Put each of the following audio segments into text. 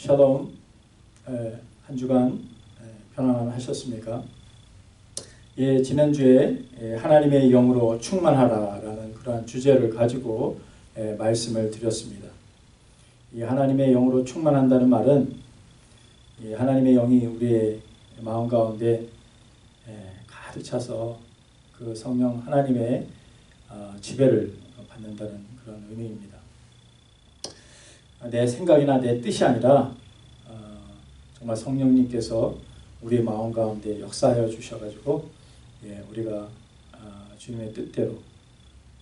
샬롬 에, 한 주간 에, 평안하셨습니까? 예, 지난주에 예, 하나님의 영으로 충만하라라는 그러한 주제를 가지고 예, 말씀을 드렸습니다. 이 하나님의 영으로 충만한다는 말은 이 하나님의 영이 우리의 마음 가운데 예, 가득 차서 그 성령 하나님의 어, 지배를 받는다는 그런 의미입니다. 내 생각이나 내 뜻이 아니라 어, 정말 성령님께서 우리의 마음 가운데 역사하여 주셔가지고 예, 우리가 어, 주님의 뜻대로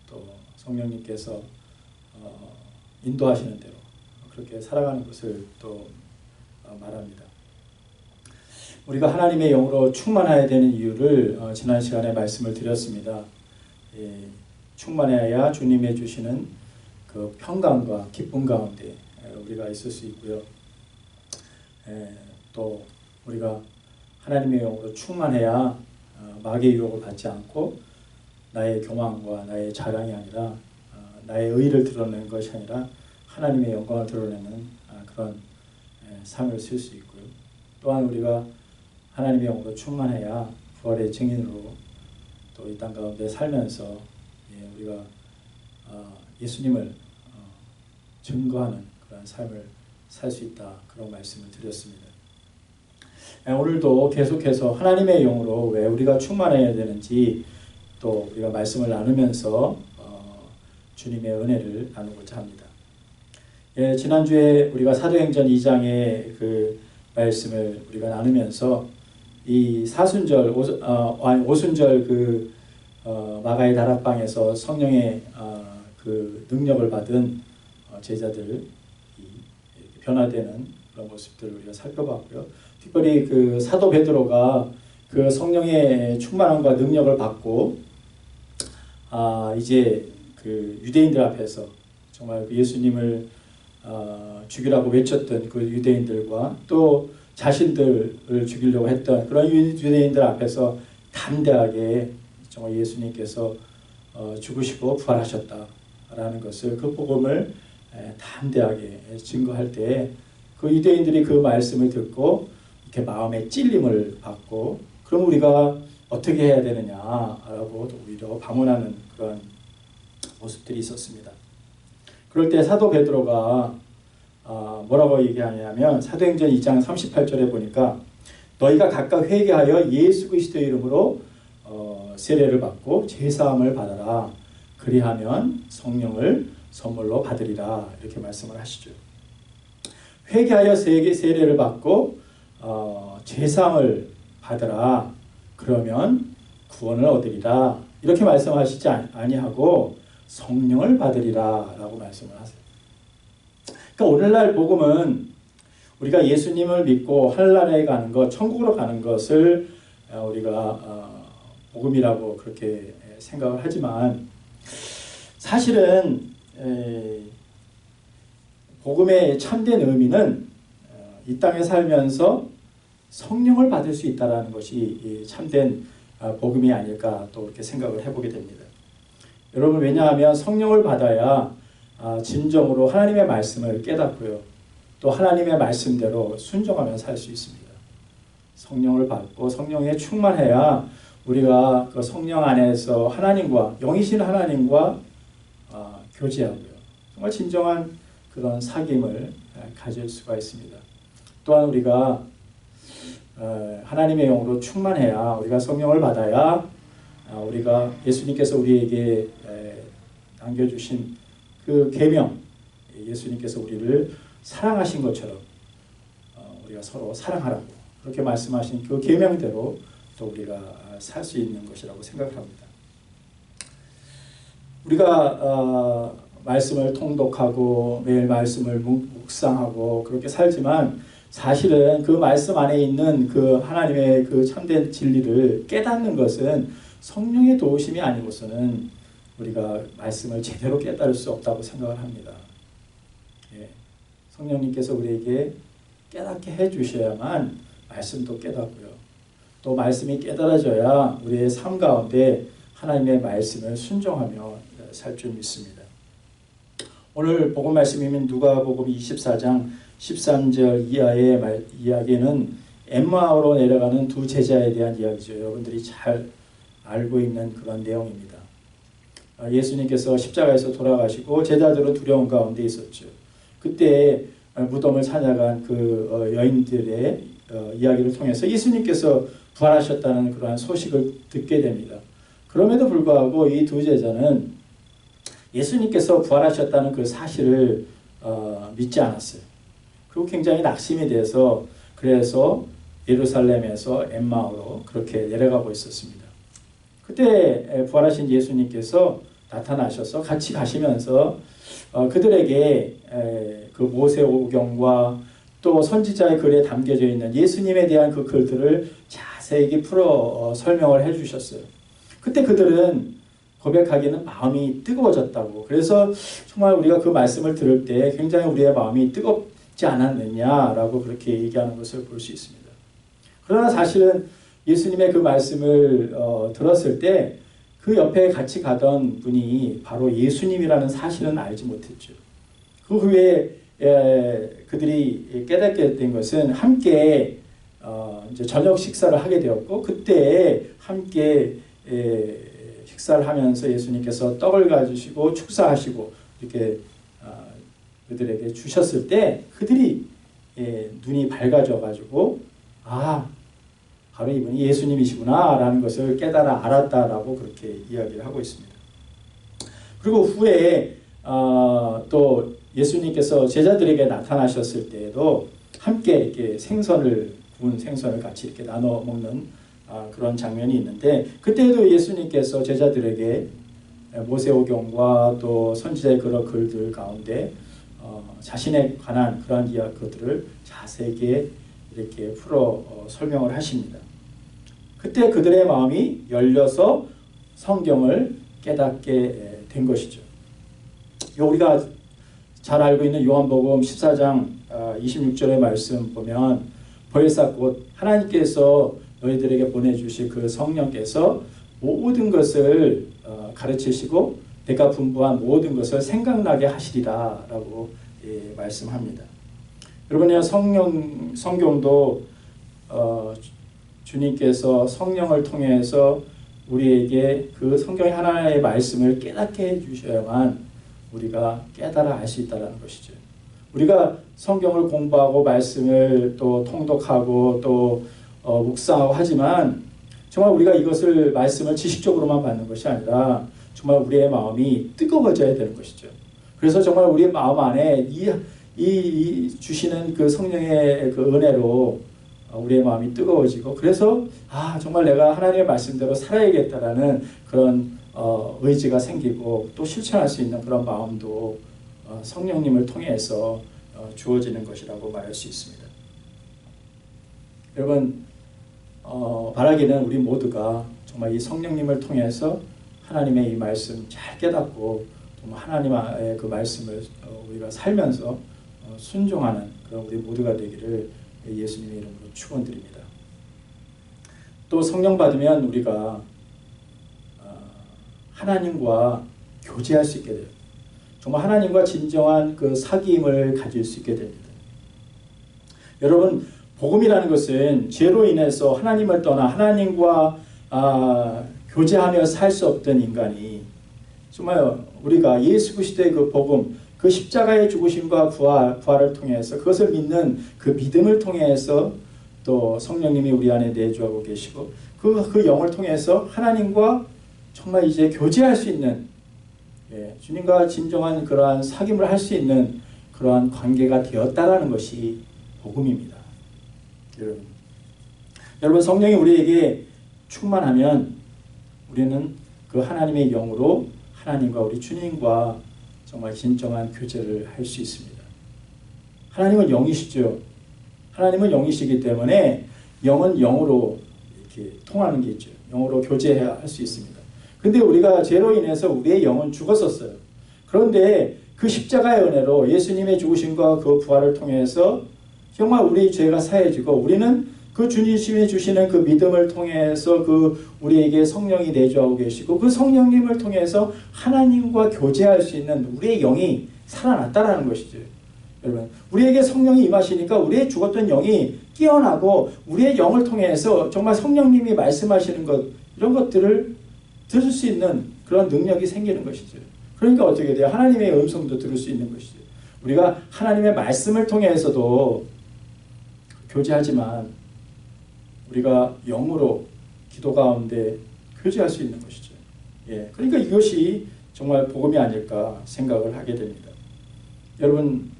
또 성령님께서 어, 인도하시는 대로 그렇게 살아가는 것을 또 어, 말합니다. 우리가 하나님의 영으로 충만해야 되는 이유를 어, 지난 시간에 말씀을 드렸습니다. 예, 충만해야 주님의 주시는 그 평강과 기쁨 가운데 우리가 있을 수 있고요. 에, 또 우리가 하나님의 영으로 충만해야 어, 마귀의 유혹을 받지 않고 나의 교만과 나의 자랑이 아니라 어, 나의 의를 드러내는 것이 아니라 하나님의 영광을 드러내는 아, 그런 에, 삶을 쓸 수 있고요. 또한 우리가 하나님의 영으로 충만해야 부활의 증인으로 또 이 땅 가운데 살면서 예, 우리가 어, 예수님을 어, 증거하는 그런 삶을 살 수 있다 그런 말씀을 드렸습니다. 예, 오늘도 계속해서 하나님의 영으로 왜 우리가 충만해야 되는지 또 우리가 말씀을 나누면서 어, 주님의 은혜를 나누고자 합니다. 예, 지난주에 우리가 사도행전 2장의 그 말씀을 우리가 나누면서 이 사순절 오, 어, 오순절 그 어, 마가의 다락방에서 성령의 어, 그 능력을 받은 어, 제자들 변화되는 그런 모습들을 우리가 살펴봤고요. 특별히 그 사도 베드로가 그 성령의 충만함과 능력을 받고 아 이제 그 유대인들 앞에서 정말 그 예수님을 어, 죽이라고 외쳤던 그 유대인들과 또 자신들을 죽이려고 했던 그런 유대인들 앞에서 담대하게 정말 예수님께서 어, 죽으시고 부활하셨다라는 것을 그 복음을 담대하게 증거할 때 그 유대인들이 그 말씀을 듣고 이렇게 마음의 찔림을 받고 그럼 우리가 어떻게 해야 되느냐라고 오히려 방문하는 그런 모습들이 있었습니다. 그럴 때 사도 베드로가 아, 뭐라고 얘기하냐면 사도행전 2장 38절에 보니까 너희가 각각 회개하여 예수 그리스도의 이름으로 어, 세례를 받고 제사함을 받아라. 그리하면 성령을 선물로 받으리라 이렇게 말씀을 하시죠. 회개하여 세계 세례를 받고 어, 제사함을 받으라. 그러면 구원을 얻으리라. 이렇게 말씀하시지 아니하고 성령을 받으리라라고 말씀을 하세요. 그러니까 오늘날 복음은 우리가 예수님을 믿고 하늘나라에 가는 것, 천국으로 가는 것을 어, 우리가 어, 복음이라고 그렇게 생각을 하지만 사실은 복음의 참된 의미는 어, 이 땅에 살면서 성령을 받을 수 있다는 것이 참된 복음이 아닐까 또 이렇게 생각을 해보게 됩니다. 여러분 왜냐하면 성령을 받아야 아, 진정으로 하나님의 말씀을 깨닫고요. 또 하나님의 말씀대로 순종하며 살 수 있습니다. 성령을 받고 성령에 충만해야 우리가 그 성령 안에서 하나님과 영이신 하나님과 어, 교제하고요. 정말 진정한 그런 사귐을 가질 수가 있습니다. 또한 우리가 어, 하나님의 영으로 충만해야 우리가 성령을 받아야 어, 우리가 예수님께서 우리에게 남겨주신 그 계명 예수님께서 우리를 사랑하신 것처럼 우리가 서로 사랑하라고 그렇게 말씀하신 그 계명대로 또 우리가 살 수 있는 것이라고 생각합니다. 우리가 어, 말씀을 통독하고 매일 말씀을 묵상하고 그렇게 살지만 사실은 그 말씀 안에 있는 그 하나님의 그 참된 진리를 깨닫는 것은 성령의 도우심이 아니고서는 우리가 말씀을 제대로 깨달을 수 없다고 생각을 합니다. 예. 성령님께서 우리에게 깨닫게 해주셔야만 말씀도 깨닫고요. 또 말씀이 깨달아져야 우리의 삶 가운데 하나님의 말씀을 순종하며 살 줄 믿습니다. 오늘 복음 말씀이면 누가복음 24장 13절 이하의 말, 이야기는 엠마오로 내려가는 두 제자에 대한 이야기죠. 여러분들이 잘 알고 있는 그런 내용입니다. 아, 예수님께서 십자가에서 돌아가시고 제자들은 두려운 가운데 있었죠. 그때 무덤을 찾아간 그 어, 여인들의 어, 이야기를 통해서 예수님께서 부활하셨다는 그러한 소식을 듣게 됩니다. 그럼에도 불구하고 이 두 제자는 예수님께서 부활하셨다는 그 사실을 어, 믿지 않았어요. 그리고 굉장히 낙심이 돼서 그래서 예루살렘에서 엠마오로 그렇게 내려가고 있었습니다. 그때 부활하신 예수님께서 나타나셔서 같이 가시면서 어, 그들에게 그 모세 오경과 또 선지자의 글에 담겨져 있는 예수님에 대한 그 글들을 자세히 풀어 어, 설명을 해주셨어요. 그때 그들은 고백하기는 마음이 뜨거워졌다고. 그래서 정말 우리가 그 말씀을 들을 때 굉장히 우리의 마음이 뜨겁 지 않았느냐라고 그렇게 얘기하는 것을 볼 수 있습니다. 그러나 사실은 예수님의 그 말씀을 어, 들었을 때 그 옆에 같이 가던 분이 바로 예수님이라는 사실은 알지 못했죠. 그 후에 에, 그들이 깨닫게 된 것은 함께 어, 이제 저녁 식사를 하게 되었고 그때 함께 에, 식사를 하면서 예수님께서 떡을 가지시고 축사하시고 이렇게 어, 그들에게 주셨을 때 그들이 예, 눈이 밝아져 가지고 아 바로 이분이 예수님이시구나라는 것을 깨달아 알았다라고 그렇게 이야기를 하고 있습니다. 그리고 후에 어, 또 예수님께서 제자들에게 나타나셨을 때에도 함께 이렇게 생선을 구운 생선을 같이 이렇게 나눠 먹는 아, 그런 장면이 있는데 그때도 예수님께서 제자들에게 모세오경과 또 선지자의 그런 글들 가운데 어, 자신에 관한 그러한 이야기들을 자세하게 이렇게 풀어 어, 설명을 하십니다. 그때 그들의 마음이 열려서 성경을 깨닫게 된 것이죠. 우리가 잘 알고 있는 요한복음 14장 26절의 아, 말씀 보면 벌써 곧 하나님께서 너희들에게 보내주실 그 성령께서 모든 것을 어, 가르치시고 내가 분부한 모든 것을 생각나게 하시리라 라고 예, 말씀합니다. 여러분 성령, 성경도 어, 주님께서 성령을 통해서 우리에게 그 성경의 하나의 말씀을 깨닫게 해주셔야만 우리가 깨달아 알 수 있다는 것이죠. 우리가 성경을 공부하고 말씀을 또 통독하고 또 어, 묵상하고 하지만 정말 우리가 이것을 말씀을 지식적으로만 받는 것이 아니라 정말 우리의 마음이 뜨거워져야 되는 것이죠. 그래서 정말 우리의 마음 안에 이, 이, 이 주시는 그 성령의 그 은혜로 우리의 마음이 뜨거워지고 그래서 아 정말 내가 하나님의 말씀대로 살아야겠다라는 그런 어, 의지가 생기고 또 실천할 수 있는 그런 마음도 어, 성령님을 통해서 어, 주어지는 것이라고 말할 수 있습니다. 여러분 어, 바라기는 우리 모두가 정말 이 성령님을 통해서 하나님의 이 말씀 잘 깨닫고 하나님의 그 말씀을 어, 우리가 살면서 어, 순종하는 그런 우리 모두가 되기를 예수님의 이름으로 축원드립니다. 또 성령 받으면 우리가 하나님과 교제할 수 있게 돼요. 정말 하나님과 진정한 그 사귐을 가질 수 있게 됩니다. 여러분 복음이라는 것은 죄로 인해서 하나님을 떠나 하나님과 아, 교제하며 살 수 없던 인간이 정말 우리가 예수 그리스도의 그 복음, 그 십자가의 죽으심과 부활, 부활을 통해서 그것을 믿는 그 믿음을 통해서 또 성령님이 우리 안에 내주하고 계시고 그, 그 영을 통해서 하나님과 정말 이제 교제할 수 있는 예, 주님과 진정한 그러한 사귐을 할 수 있는 그러한 관계가 되었다라는 것이 복음입니다. 여러분, 여러분 성령이 우리에게 충만하면 우리는 그 하나님의 영으로 하나님과 우리 주님과 정말 진정한 교제를 할 수 있습니다. 하나님은 영이시죠. 하나님은 영이시기 때문에 영은 영으로 이렇게 통하는 게 있죠. 영으로 교제해야 할수 있습니다. 근데 우리가 죄로 인해서 우리의 영은 죽었었어요. 그런데 그 십자가의 은혜로 예수님의 죽으심과 그 부활을 통해서 정말 우리 죄가 사해지고 우리는 그 주님이 주시는 그 믿음을 통해서 그 우리에게 성령이 내주하고 계시고 그 성령님을 통해서 하나님과 교제할 수 있는 우리의 영이 살아났다라는 것이죠. 여러분 우리에게 성령이 임하시니까 우리의 죽었던 영이 깨어나고 우리의 영을 통해서 정말 성령님이 말씀하시는 것 이런 것들을 들을 수 있는 그런 능력이 생기는 것이죠. 그러니까 어떻게 돼요? 하나님의 음성도 들을 수 있는 것이죠. 우리가 하나님의 말씀을 통해서도 교제하지만 우리가 영으로 기도 가운데 교제할 수 있는 것이죠. 예, 그러니까 이것이 정말 복음이 아닐까 생각을 하게 됩니다. 여러분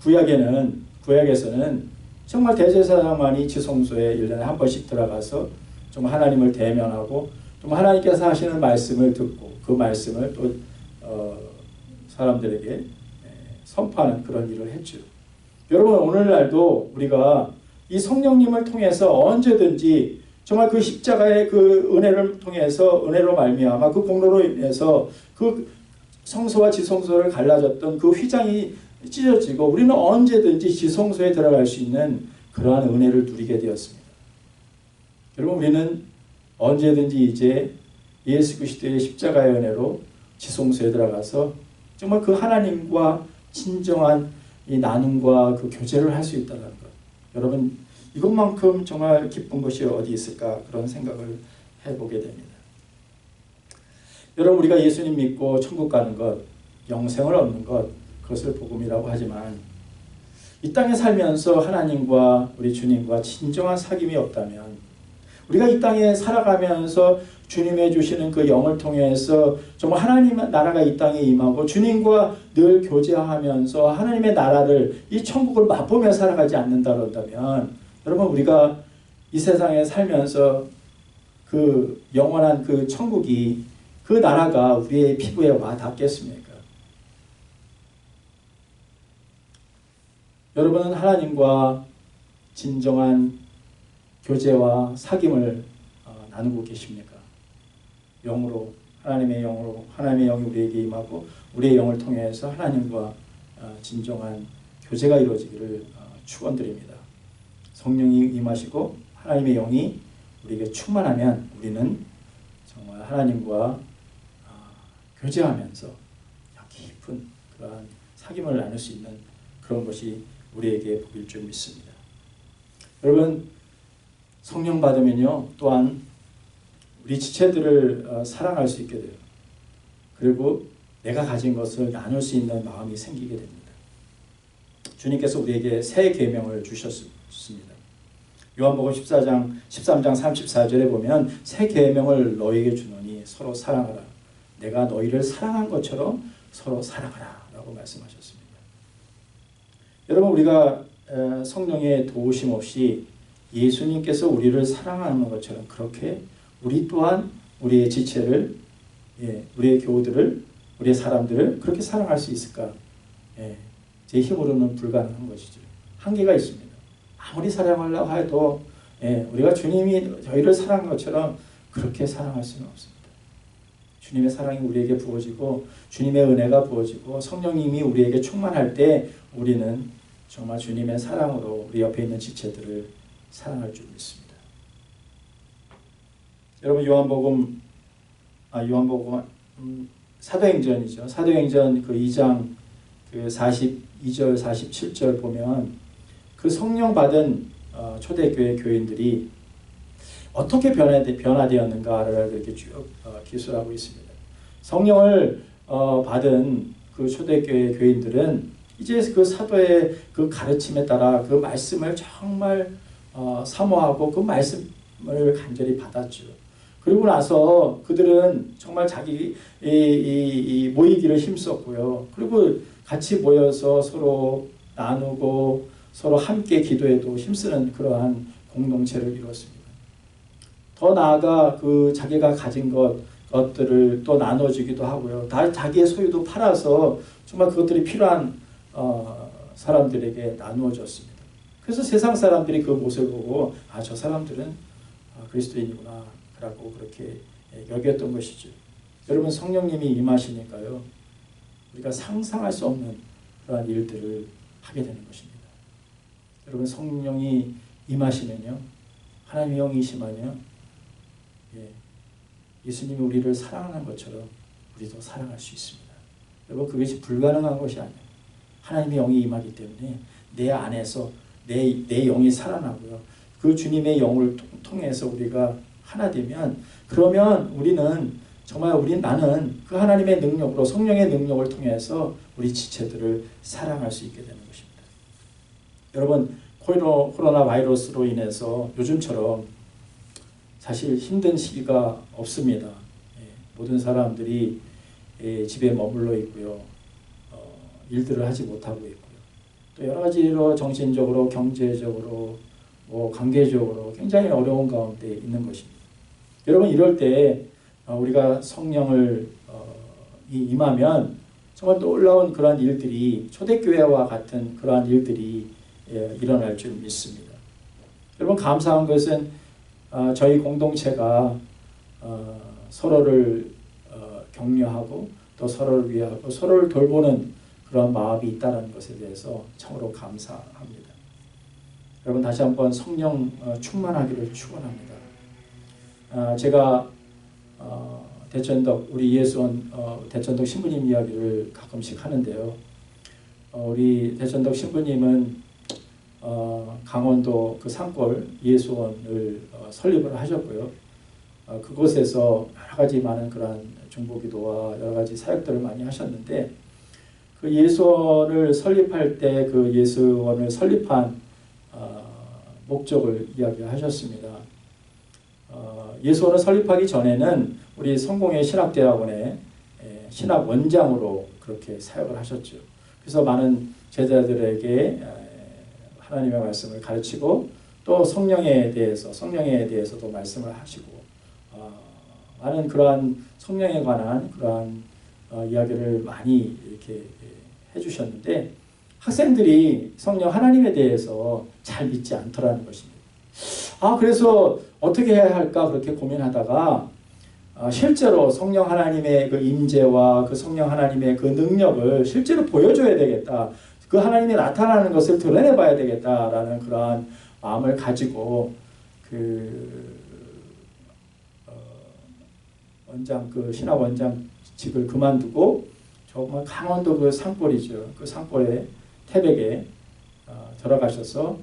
구약에는 구약에서는 정말 대제사장만이 지성소에 1년에 한 번씩 들어가서 정말 하나님을 대면하고 좀 하나님께서 하시는 말씀을 듣고 그 말씀을 또 어, 사람들에게 예, 선포하는 그런 일을 했죠. 여러분 오늘날도 우리가 이 성령님을 통해서 언제든지 정말 그 십자가의 그 은혜를 통해서 은혜로 말미암아 그 공로로 인해서 그 성소와 지성소를 갈라졌던 그 휘장이 찢어지고 우리는 언제든지 지성소에 들어갈 수 있는 그러한 은혜를 누리게 되었습니다. 여러분 우리는 언제든지 이제 예수 그리스도의 십자가의 은혜로 지성소에 들어가서 정말 그 하나님과 진정한 이 나눔과 그 교제를 할 수 있다는 것. 여러분 이것만큼 정말 기쁜 것이 어디 있을까 그런 생각을 해보게 됩니다. 여러분 우리가 예수님 믿고 천국 가는 것, 영생을 얻는 것 그것을 복음이라고 하지만 이 땅에 살면서 하나님과 우리 주님과 진정한 사귐이 없다면 우리가 이 땅에 살아가면서 주님의 주시는 그 영을 통해서 정말 하나님 나라가 이 땅에 임하고 주님과 늘 교제하면서 하나님의 나라를 이 천국을 맛보며 살아가지 않는다 그런다면 여러분 우리가 이 세상에 살면서 그 영원한 그 천국이 그 나라가 우리의 피부에 와 닿겠습니까? 여러분은 하나님과 진정한 교제와 사귐을 어, 나누고 계십니까? 영으로 하나님의 영으로 하나님의 영이 우리에게 임하고 우리의 영을 통해서 하나님과 어, 진정한 교제가 이루어지기를 어, 축원드립니다. 성령이 임하시고 하나님의 영이 우리에게 충만하면 우리는 정말 하나님과 교제하면서 깊은 그러한 사귐을 나눌 수 있는 그런 것이 우리에게 복일 줄 믿습니다. 여러분 성령 받으면요 또한 우리 지체들을 어, 사랑할 수 있게 돼요. 그리고 내가 가진 것을 나눌 수 있는 마음이 생기게 됩니다. 주님께서 우리에게 새 계명을 주셨습니다. 요한복음 14장 13장 34절에 보면 새 계명을 너에게 주노니 서로 사랑하라. 내가 너희를 사랑한 것처럼 서로 사랑하라라고 말씀하셨습니다. 여러분 우리가 성령의 도우심 없이 예수님께서 우리를 사랑하는 것처럼 그렇게 우리 또한 우리의 지체를 예, 우리의 교우들을 우리의 사람들을 그렇게 사랑할 수 있을까? 예, 제 힘으로는 불가능한 것이죠. 한계가 있습니다. 아무리 사랑하려고 해도 예, 우리가 주님이 저희를 사랑한 것처럼 그렇게 사랑할 수는 없습니다. 주님의 사랑이 우리에게 부어지고 주님의 은혜가 부어지고 성령님이 우리에게 충만할 때 우리는 정말 주님의 사랑으로 우리 옆에 있는 지체들을 사랑할 줄 믿습니다. 여러분 요한복음 아 요한복음 음, 사도행전이죠. 사도행전 그 2장 그 42절 47절 보면 그 성령 받은 어, 초대교회 교인들이 어떻게 변화되, 변화되었는가를 이렇게 쭉 어, 기술하고 있습니다. 성령을 어, 받은 그 초대교회 교인들은 이제 그 사도의 그 가르침에 따라 그 말씀을 정말 어, 사모하고 그 말씀을 간절히 받았죠. 그리고 나서 그들은 정말 자기 이, 이, 이 모이기를 힘썼고요. 그리고 같이 모여서 서로 나누고 서로 함께 기도해도 힘쓰는 그러한 공동체를 이루었습니다. 더 나아가 그 자기가 가진 것, 것들을 또 나눠주기도 하고요. 다 자기의 소유도 팔아서 정말 그것들이 필요한 어, 사람들에게 나누어졌습니다. 그래서 세상 사람들이 그 모습을 보고 아 저 사람들은 아, 그리스도인이구나 라고 그렇게 여겼던 것이죠. 여러분 성령님이 임하시니까요. 우리가 상상할 수 없는 그러한 일들을 하게 되는 것입니다. 여러분 성령이 임하시면요. 하나님의 영이시면요. 예, 예수님이 우리를 사랑하는 것처럼 우리도 사랑할 수 있습니다. 여러분 그것이 불가능한 것이 아니에요. 하나님의 영이 임하기 때문에 내 안에서 내, 내 영이 살아나고요. 그 주님의 영을 통- 통해서 우리가 하나 되면 그러면 우리는 정말 우리 나는 그 하나님의 능력으로 성령의 능력을 통해서 우리 지체들을 사랑할 수 있게 되는 것입니다. 여러분 코로나, 바이러스로 인해서 요즘처럼 사실 힘든 시기가 없습니다. 예, 모든 사람들이 예, 집에 머물러 있고요. 어, 일들을 하지 못하고 있고요. 또 여러 가지로 정신적으로, 경제적으로, 뭐 관계적으로 굉장히 어려운 가운데 있는 것입니다. 여러분 이럴 때 어, 우리가 성령을 어, 이- 임하면 정말 놀라운 그러한 일들이 초대교회와 같은 그러한 일들이 예, 일어날 줄 믿습니다. 여러분 감사한 것은 어, 저희 공동체가 어, 서로를 어, 격려하고 또 서로를 위하고 서로를 돌보는 그런 마음이 있다는 것에 대해서 참으로 감사합니다. 여러분 다시 한번 성령 어, 충만하기를 축원합니다. 아, 제가 어, 대천덕 우리 예수원 어, 대천덕 신부님 이야기를 가끔씩 하는데요. 어, 우리 대천덕 신부님은 어, 강원도 그 산골 예수원을 어, 설립을 하셨고요. 어, 그곳에서 여러 가지 많은 그러한 중보기도와 여러 가지 사역들을 많이 하셨는데 그 예수원을 설립할 때 그 예수원을 설립한 어, 목적을 이야기하셨습니다. 어, 예수원을 설립하기 전에는 우리 성공회 신학대학원의 에, 신학 원장으로 그렇게 사역을 하셨죠. 그래서 많은 제자들에게 에, 하나님의 말씀을 가르치고 또 성령에 대해서 성령에 대해서도 말씀을 하시고 어, 많은 그러한 성령에 관한 그러한 어, 이야기를 많이 이렇게 예, 해주셨는데 학생들이 성령 하나님에 대해서 잘 믿지 않더라는 것입니다. 아 그래서 어떻게 해야 할까 그렇게 고민하다가 아, 실제로 성령 하나님의 그 임재와 그 성령 하나님의 그 능력을 실제로 보여줘야 되겠다. 그 하나님이 나타나는 것을 드러내 봐야 되겠다라는 그러한 마음을 가지고 그 어, 원장 그 신학 원장직을 그만두고 정말 강원도 그 산골이죠. 그 산골에 태백에 어, 들어가셔서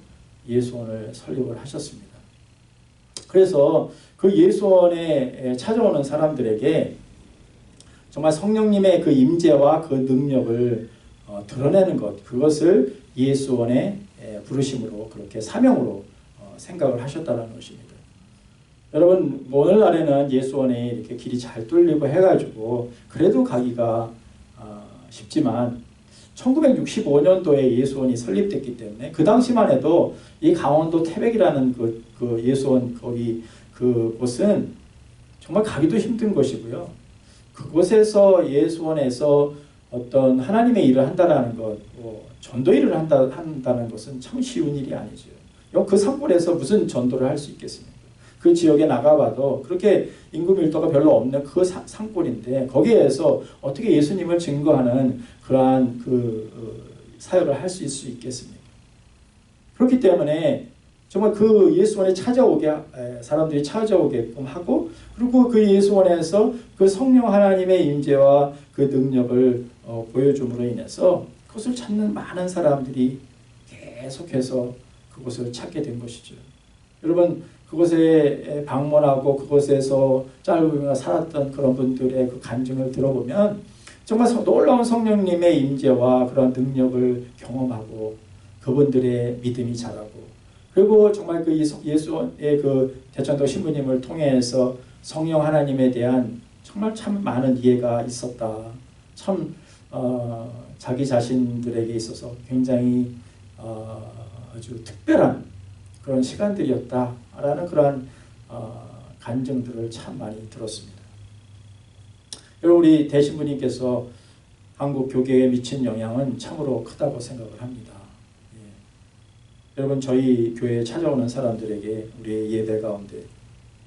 예수원을 설립을 하셨습니다. 그래서 그 예수원에 찾아오는 사람들에게 정말 성령님의 그 임재와 그 능력을 어, 드러내는 것 그것을 예수원의 에, 부르심으로 그렇게 사명으로 어, 생각을 하셨다는 것입니다. 여러분 오늘날에는 예수원에 이렇게 길이 잘 뚫리고 해가지고 그래도 가기가 어, 쉽지만 1965년도에 예수원이 설립됐기 때문에 그 당시만 해도 이 강원도 태백이라는 그, 그 예수원 거기 그 곳은 정말 가기도 힘든 것이고요. 그곳에서 예수원에서 어떤 하나님의 일을 한다라는 것, 뭐 전도 일을 한다 한다는 것은 참 쉬운 일이 아니죠. 그 산골에서 무슨 전도를 할 수 있겠습니까? 그 지역에 나가봐도 그렇게 인구 밀도가 별로 없는 그 사- 산골인데 거기에서 어떻게 예수님을 증거하는 그러한 그 어, 사역을 할 수 있을 수 있겠습니까? 그렇기 때문에 정말 그 예수원에 찾아오게 에, 사람들이 찾아오게끔 하고 그리고 그 예수원에서 그 성령 하나님의 임재와 그 능력을 어, 보여줌으로 인해서 그것을 찾는 많은 사람들이 계속해서 그곳을 찾게 된 것이죠. 여러분 그곳에 방문하고 그곳에서 짧으면 살았던 그런 분들의 그 간증을 들어보면 정말 성- 놀라운 성령님의 임재와 그런 능력을 경험하고 그분들의 믿음이 자라고 그리고 정말 그 예수- 예수의 그 대천도 신부님을 통해서 성령 하나님에 대한 정말 참 많은 이해가 있었다. 참 어, 자기 자신들에게 있어서 굉장히 어, 아주 특별한 그런 시간들이었다라는 그런 어, 간증들을 참 많이 들었습니다. 여러분 우리 대신부님께서 한국 교계에 미친 영향은 참으로 크다고 생각을 합니다. 예. 여러분 저희 교회에 찾아오는 사람들에게 우리의 예배 가운데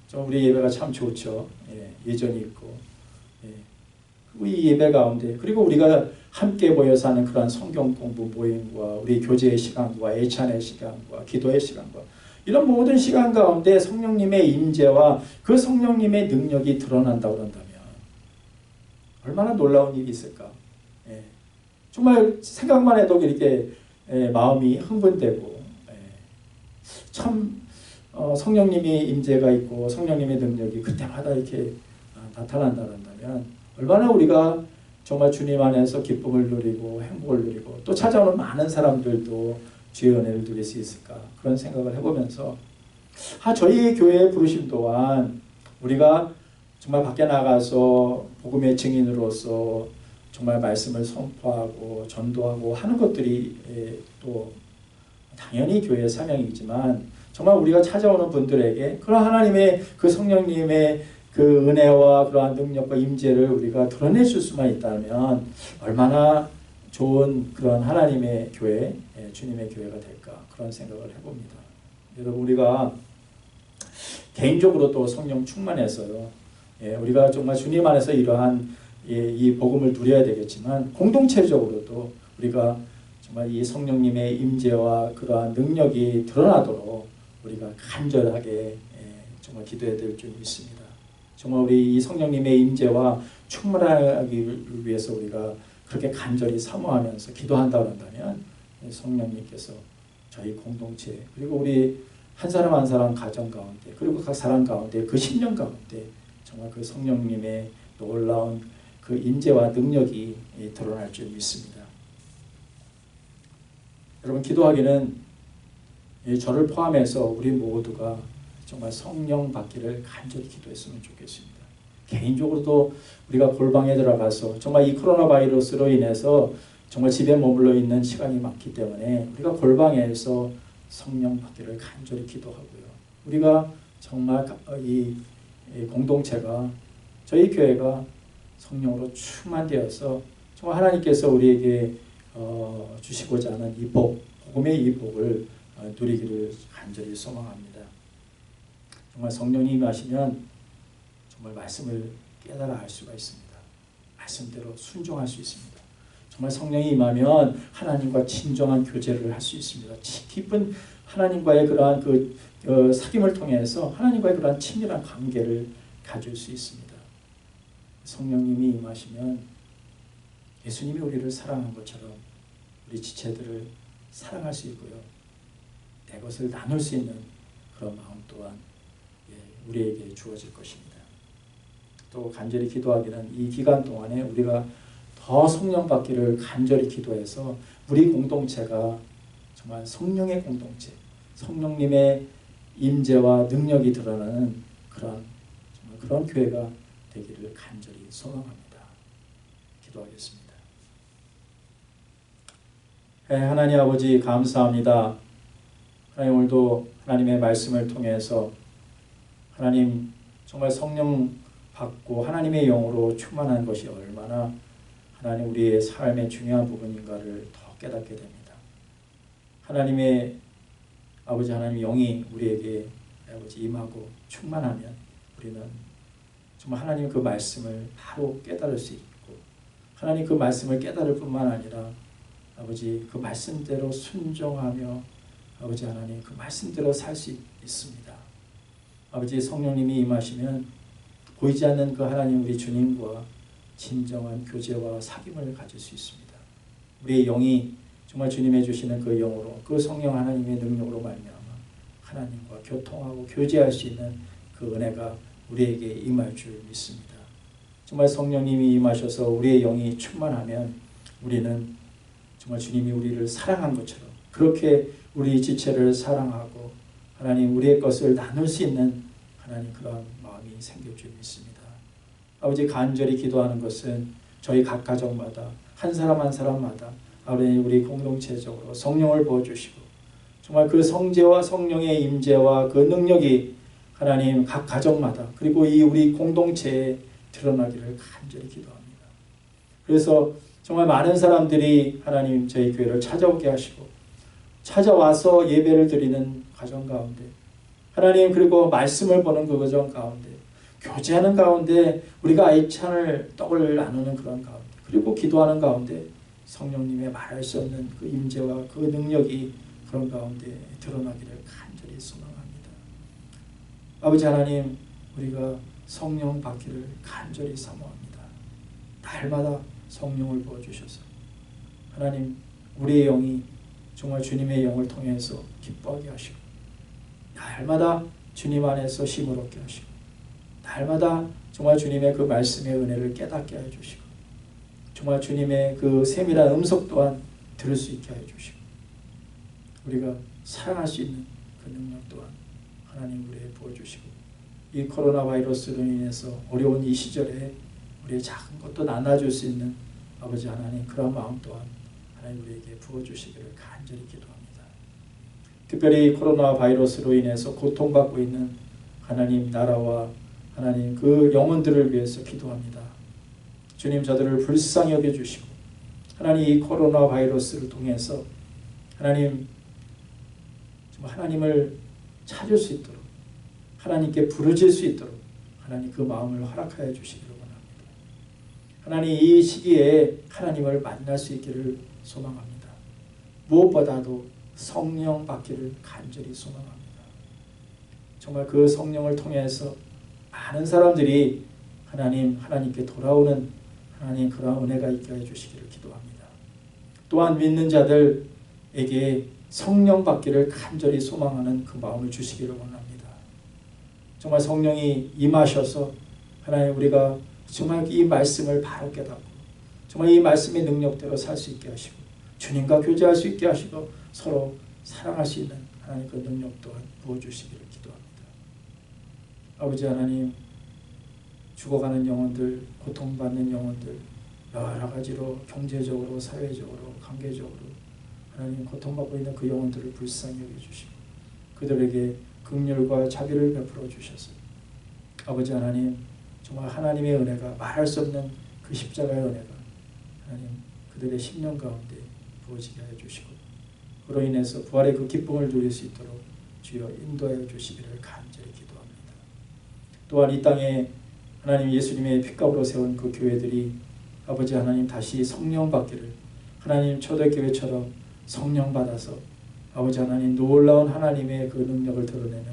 좀 우리 예배가 참 좋죠. 예, 예전이 있고 이 예배 가운데 그리고 우리가 함께 모여서 하는 그런 성경 공부 모임과 우리 교제의 시간과 애찬의 시간과 기도의 시간과 이런 모든 시간 가운데 성령님의 임재와 그 성령님의 능력이 드러난다고 그런다면 얼마나 놀라운 일이 있을까? 예. 정말 생각만 해도 이렇게 예, 마음이 흥분되고 예, 참 어, 성령님이 임재가 있고 성령님의 능력이 그때마다 이렇게 아, 나타난다면 얼마나 우리가 정말 주님 안에서 기쁨을 누리고 행복을 누리고 또 찾아오는 많은 사람들도 주의 은혜를 누릴 수 있을까? 그런 생각을 해보면서. 아 저희 교회의 부르심 또한 우리가 정말 밖에 나가서 복음의 증인으로서 정말 말씀을 선포하고 전도하고 하는 것들이 예, 또 당연히 교회의 사명이지만 정말 우리가 찾아오는 분들에게 그런 하나님의 그 성령님의 그 은혜와 그러한 능력과 임재를 우리가 드러낼 수만 있다면 얼마나 좋은 그런 하나님의 교회, 예, 주님의 교회가 될까 그런 생각을 해봅니다. 여러분 우리가 개인적으로 또 성령 충만해서요. 예, 우리가 정말 주님 안에서 이러한 예, 이 복음을 누려야 되겠지만 공동체적으로도 우리가 정말 이 성령님의 임재와 그러한 능력이 드러나도록 우리가 간절하게 예, 정말 기도해야 될 줄 믿습니다. 정말 우리 이 성령님의 임재와 충만하기 위해서 우리가 그렇게 간절히 사모하면서 기도한다 그런다면 성령님께서 저희 공동체 그리고 우리 한 사람 한 사람 가정 가운데 그리고 각 사람 가운데 그 심령 가운데 정말 그 성령님의 놀라운 그 임재와 능력이 드러날 줄 믿습니다. 여러분 기도하기는 저를 포함해서 우리 모두가 정말 성령 받기를 간절히 기도했으면 좋겠습니다. 개인적으로도 우리가 골방에 들어가서 정말 이 코로나 바이러스로 인해서 정말 집에 머물러 있는 시간이 많기 때문에 우리가 골방에서 성령 받기를 간절히 기도하고요. 우리가 정말 이 공동체가 저희 교회가 성령으로 충만되어서 정말 하나님께서 우리에게 어, 주시고자 하는 이 복, 복음의 이 복을 어, 누리기를 간절히 소망합니다. 정말 성령이 임하시면 정말 말씀을 깨달아 알 수가 있습니다. 말씀대로 순종할 수 있습니다. 정말 성령이 임하면 하나님과 진정한 교제를 할 수 있습니다. 깊은 하나님과의 그러한 그 어, 사귐을 통해서 하나님과의 그러한 친밀한 관계를 가질 수 있습니다. 성령님이 임하시면 예수님이 우리를 사랑한 것처럼 우리 지체들을 사랑할 수 있고요. 내 것을 나눌 수 있는 그런 마음 또한 예, 우리에게 주어질 것입니다. 또 간절히 기도하기는 이 기간 동안에 우리가 더 성령 받기를 간절히 기도해서 우리 공동체가 정말 성령의 공동체, 성령님의 임재와 능력이 드러나는 그런 정말 그런 교회가 되기를 간절히 소망합니다. 기도하겠습니다. 네, 하나님 아버지 감사합니다. 하나님 오늘도 하나님의 말씀을 통해서 하나님 정말 성령 받고 하나님의 영으로 충만한 것이 얼마나 하나님 우리의 삶의 중요한 부분인가를 더 깨닫게 됩니다. 하나님의 아버지 하나님 영이 우리에게 아버지 임하고 충만하면 우리는 정말 하나님 그 말씀을 바로 깨달을 수 있고 하나님 그 말씀을 깨달을 뿐만 아니라 아버지 그 말씀대로 순종하며 아버지 하나님 그 말씀대로 살 수 있습니다. 아버지 성령님이 임하시면 보이지 않는 그 하나님 우리 주님과 진정한 교제와 사귐을 가질 수 있습니다. 우리의 영이 정말 주님의 주시는 그 영으로 그 성령 하나님의 능력으로 말미암아 하나님과 교통하고 교제할 수 있는 그 은혜가 우리에게 임할 줄 믿습니다. 정말 성령님이 임하셔서 우리의 영이 충만하면 우리는 정말 주님이 우리를 사랑한 것처럼 그렇게 우리 지체를 사랑하고 하나님 우리의 것을 나눌 수 있는 하나님 그런 마음이 생길 줄 믿습니다. 아버지 간절히 기도하는 것은 저희 각 가정마다 한 사람 한 사람마다 아버지 우리 공동체적으로 성령을 부어주시고 정말 그 성제와 성령의 임재와 그 능력이 하나님 각 가정마다 그리고 이 우리 공동체에 드러나기를 간절히 기도합니다. 그래서 정말 많은 사람들이 하나님 저희 교회를 찾아오게 하시고 찾아와서 예배를 드리는 가정 가운데 하나님 그리고 말씀을 보는 그 가정 가운데 교제하는 가운데 우리가 아이찬을 떡을 나누는 그런 가운데 그리고 기도하는 가운데 성령님의 말할 수 없는 그 임재와 그 능력이 그런 가운데 드러나기를 간절히 소망합니다. 아버지 하나님 우리가 성령 받기를 간절히 사모합니다. 날마다 성령을 부어주셔서 하나님 우리의 영이 정말 주님의 영을 통해서 기뻐하게 하시고 날마다 주님 안에서 힘을 얻게 하시고 날마다 정말 주님의 그 말씀의 은혜를 깨닫게 해 주시고 정말 주님의 그 세밀한 음성 또한 들을 수 있게 해 주시고 우리가 사랑할 수 있는 그 능력 또한 하나님 우리에게 부어주시고 이 코로나 바이러스로 인해서 어려운 이 시절에 우리의 작은 것도 나눠줄 수 있는 아버지 하나님 그런 마음 또한 하나님 우리에게 부어주시기를 간절히 기도합니다. 특별히 코로나 바이러스로 인해서 고통받고 있는 하나님 나라와 하나님 그 영혼들을 위해서 기도합니다. 주님 저들을 불쌍히 여겨주시고 하나님 이 코로나 바이러스를 통해서 하나님 하나님을 찾을 수 있도록 하나님께 부르질 수 있도록 하나님 그 마음을 허락하여 주시기를 원합니다. 하나님 이 시기에 하나님을 만날 수 있기를 소망합니다. 무엇보다도 성령 받기를 간절히 소망합니다. 정말 그 성령을 통해서 많은 사람들이 하나님 하나님께 돌아오는 하나님 그런 은혜가 있게 해 주시기를 기도합니다. 또한 믿는 자들에게 성령 받기를 간절히 소망하는 그 마음을 주시기를 원합니다. 정말 성령이 임하셔서 하나님 우리가 정말 이 말씀을 바로 깨닫고 정말 이 말씀의 능력대로 살 수 있게 하시고 주님과 교제할 수 있게 하시고 서로 사랑할 수 있는 하나님 그 능력 또한 부어주시기를 기도합니다. 아버지 하나님 죽어가는 영혼들 고통받는 영혼들 여러 가지로 경제적으로 사회적으로 관계적으로 하나님 고통받고 있는 그 영혼들을 불쌍히 여겨주시고 그들에게 긍휼과 자비를 베풀어 주셔서 아버지 하나님 정말 하나님의 은혜가 말할 수 없는 그 십자가의 은혜가 하나님 그들의 심령 가운데 부어지게 해 주시고 그로 인해서 부활의 그 기쁨을 누릴 수 있도록 주여 인도하여 주시기를 간절히 기도합니다. 또한 이 땅에 하나님 예수님의 핏값으로 세운 그 교회들이 아버지 하나님 다시 성령 받기를 하나님 초대교회처럼 성령 받아서 아버지 하나님 놀라운 하나님의 그 능력을 드러내는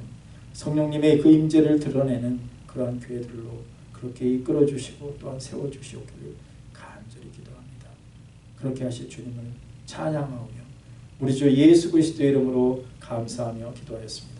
성령님의 그 임재를 드러내는 그러한 교회들로 그렇게 이끌어 주시고 또한 세워 주시옵기를 간절히 기도합니다. 그렇게 하실 주님을 찬양하오며 우리 주 예수 그리스도의 이름으로 감사하며 기도하였습니다.